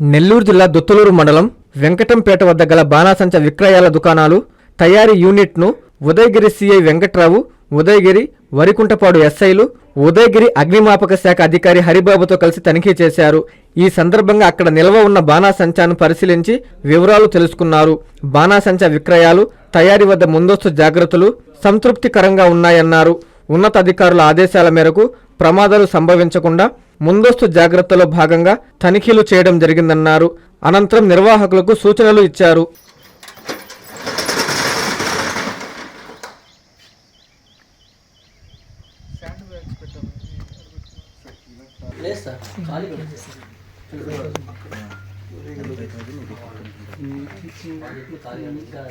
నెల్లూరు జిల్లా దుత్తలూరు మండలం వెంకటంపేట వద్ద గల బాణాసంచ విక్రయాల దుకాణాలు తయారీ యూనిట్ను ఉదయగిరి సిఐ వెంకట్రావు ఉదయగిరి వరికుంటపాడు ఎస్ఐలు ఉదయగిరి అగ్నిమాపక శాఖ అధికారి హరిబాబుతో కలిసి తనిఖీ చేశారు. ఈ సందర్భంగా అక్కడ నిల్వ ఉన్న బాణాసంచాను పరిశీలించి వివరాలు తెలుసుకున్నారు. బాణాసంచ విక్రయాలు తయారీ వద్ద ముందస్తు జాగ్రత్తలు సంతృప్తికరంగా ఉన్నాయన్నారు. ఉన్నతాధికారుల ఆదేశాల మేరకు ప్రమాదాలు సంభవించకుండా ముందస్తు జాగ్రత్తలో భాగంగా తనిఖీలు చేయడం జరిగిందన్నారు అనంతరం నిర్వాహకులకు సూచనలు ఇచ్చారు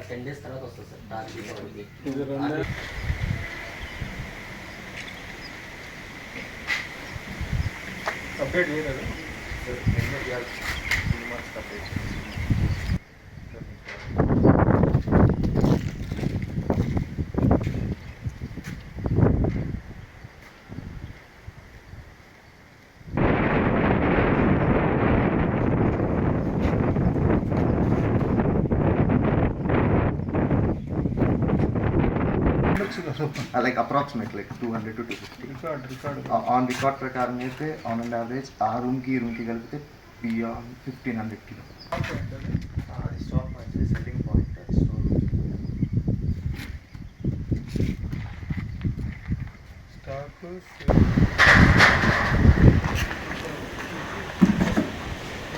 టెన్ డేస్ తర్వాత వస్తుంది సార్. ప్రాజెక్టులు ఖాళీ ఉంది. ఇంకా టెన్ డేస్ తర్వాత వస్తుంది sir like approximate like two hundred to two fifty record record on record ప్రకారం అయితే ఆన్ అండ్ యావరేజ్ ఆ రూమ్కి ఈ రూమ్కి కలిపితే బియాండ్ ఫిఫ్టీన్ హండ్రెడ్ కిలో. అది స్టాక్ వచ్చి selling point stock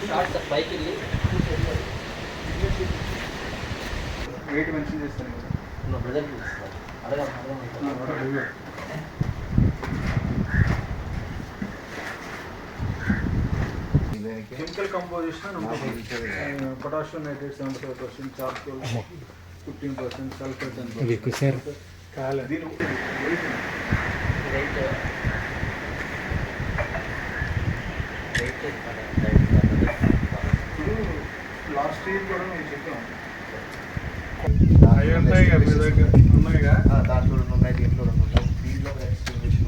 short sir పైకి వెళ్ళి వెయిట్ మెన్షన్ చేస్తాను కదా నా chemical composition potassium nitrate seventy five percent charcoal fifteen percent sulphur ten percent కాలే దీని weight రైట్ రైట్ ఇప్పుడు లాస్ట్ ఇయర్ కూడా మేము చెప్పాము దాంట్లో రెండు ఉన్నాయి దీంట్లో రెండు ఉన్నాయి. ఒక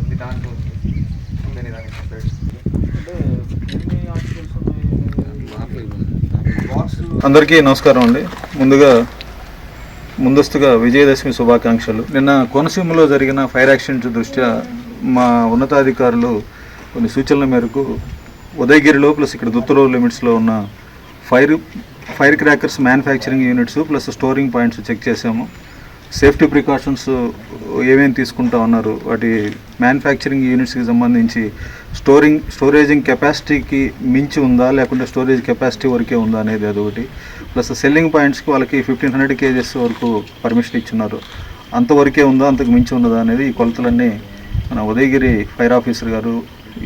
ఉంది ఉంది. దానికి అందరికీ నమస్కారం అండి. ముందుగా ముందస్తుగా విజయదశమి శుభాకాంక్షలు. నిన్న కోనసీమలో జరిగిన ఫైర్ యాక్సిడెంట్ దృష్ట్యా మా ఉన్నతాధికారులు కొన్ని సూచనల మేరకు ఉదయగిరిలో ప్లస్ ఇక్కడ దుత్తలో లిమిట్స్లో ఉన్న fire fire crackers manufacturing units plus storing points check చేసాము సేఫ్టీ ప్రికాషన్స్ ఏమేమి తీసుకుంటా ఉన్నారు? వాటి మ్యానుఫ్యాక్చరింగ్ యూనిట్స్కి సంబంధించి స్టోరింగ్ స్టోరేజింగ్ కెపాసిటీకి మించి ఉందా? లేకుంటే స్టోరేజ్ కెపాసిటీ వరకే ఉందా అనేది అదొకటి. ప్లస్ సెల్లింగ్ పాయింట్స్కి వాళ్ళకి ఫిఫ్టీన్ హండ్రెడ్ కేజెస్ వరకు పర్మిషన్ ఇచ్చున్నారు అంతవరకే ఉందా? అంతకు మించి ఉన్నదా అనేది ఈ కొలతలన్నీ మన ఉదయగిరి ఫైర్ ఆఫీసర్ గారు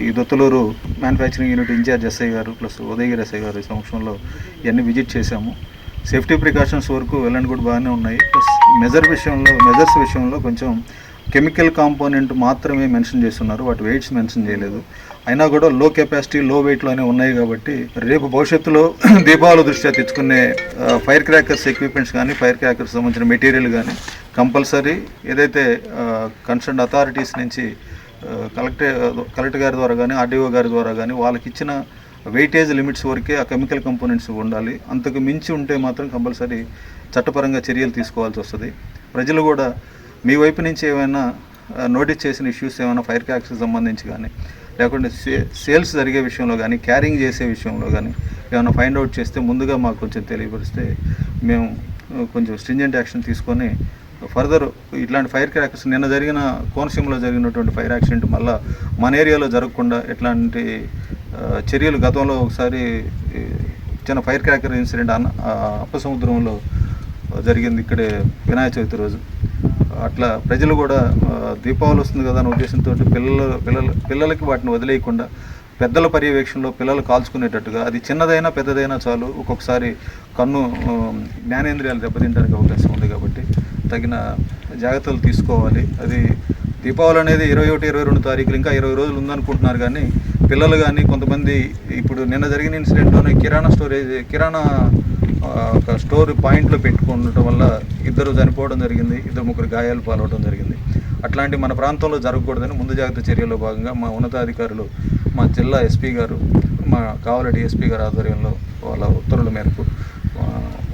ఈ Dothaluru manufacturing unit incharge SI గారు ప్లస్ ఉదయగిరి ఎస్ఐ ఈ సమక్షంలో ఇవన్నీ విజిట్ చేశాము. సేఫ్టీ ప్రికాషన్స్ వరకు వెళ్ళండి కూడా బాగానే ఉన్నాయి. ప్లస్ మెజర్ విషయంలో మెజర్స్ విషయంలో కొంచెం కెమికల్ కాంపోనెంట్ మాత్రమే మెన్షన్ చేస్తున్నారు. వాటి వెయిట్స్ మెన్షన్ చేయలేదు. అయినా కూడా లో కెపాసిటీ లో వెయిట్లోనే ఉన్నాయి కాబట్టి రేపు భవిష్యత్తులో దీపావళి దృష్ట్యా తెచ్చుకునే ఫైర్ క్రాకర్స్ ఎక్విప్మెంట్స్ కానీ ఫైర్ క్రాకర్స్ సంబంధించిన మెటీరియల్ కానీ కంపల్సరీ ఏదైతే కన్సర్న్ అథారిటీస్ నుంచి కలెక్టర్ కలెక్టర్ గారి ద్వారా కానీ ఆర్డీఓ గారి ద్వారా కానీ వాళ్ళకి ఇచ్చిన వెయిటేజ్ లిమిట్స్ వరకే ఆ కెమికల్ కంపోనెంట్స్ ఉండాలి. అంతకు మించి ఉంటే మాత్రం కంపల్సరీ చట్టపరంగా చర్యలు తీసుకోవాల్సి వస్తుంది. ప్రజలు కూడా మీ వైపు నుంచి ఏమైనా నోటీస్ చేసిన ఇష్యూస్ ఏమైనా ఫైర్ క్యాక్స్కి సంబంధించి కానీ లేకుంటే సే సేల్స్ జరిగే విషయంలో కానీ క్యారింగ్ చేసే విషయంలో కానీ ఏమైనా ఫైండ్ అవుట్ చేస్తే ముందుగా మాకు కొంచెం తెలియపరిస్తే మేము కొంచెం స్ట్రింజెంట్ యాక్షన్ తీసుకొని ఫర్దర్ ఇట్లాంటి ఫైర్ క్రాకర్స్ నిన్న జరిగిన కోనసీమలో జరిగినటువంటి ఫైర్ యాక్సిడెంట్ మళ్ళా మన ఏరియాలో జరగకుండా ఇట్లాంటి చర్యలు గతంలో ఒకసారి చిన్న ఫైర్ క్రాకర్ ఇన్సిడెంట్ అన్న అప్పసముద్రంలో జరిగింది ఇక్కడే వినాయక చవితి రోజు. అట్లా ప్రజలు కూడా దీపావళి వస్తుంది కదా అనే ఉద్దేశంతో పిల్లల పిల్లల పిల్లలకి వాటిని వదిలేయకుండా పెద్దల పర్యవేక్షణలో పిల్లలు కాల్చుకునేటట్టుగా అది చిన్నదైనా పెద్దదైనా చాలు ఒక్కొక్కసారి కన్ను జ్ఞానేంద్రియాలు దెబ్బతింటానికి అవకాశం ఉంది కాబట్టి తగిన జాగ్రత్తలు తీసుకోవాలి. అది దీపావళి అనేది ఇరవై ఒకటి ఇరవై రెండు తారీఖులు ఇంకా ఇరవై రోజులు ఉందనుకుంటున్నారు కానీ పిల్లలు కానీ కొంతమంది ఇప్పుడు నిన్న జరిగిన ఇన్సిడెంట్లోనే కిరాణా స్టోరేజ్ కిరాణా ఒక స్టోర్ పాయింట్లో పెట్టుకుండటం వల్ల ఇద్దరు చనిపోవడం జరిగింది ఇద్దరు ముగ్గురు గాయాలు పాలవడం జరిగింది. అట్లాంటి మన ప్రాంతంలో జరగకూడదని ముందు జాగ్రత్త చర్యల్లో భాగంగా మా ఉన్నతాధికారులు మా జిల్లా ఎస్పీ గారు మా కావల డిఎస్పీ గారి ఆధ్వర్యంలో వాళ్ళ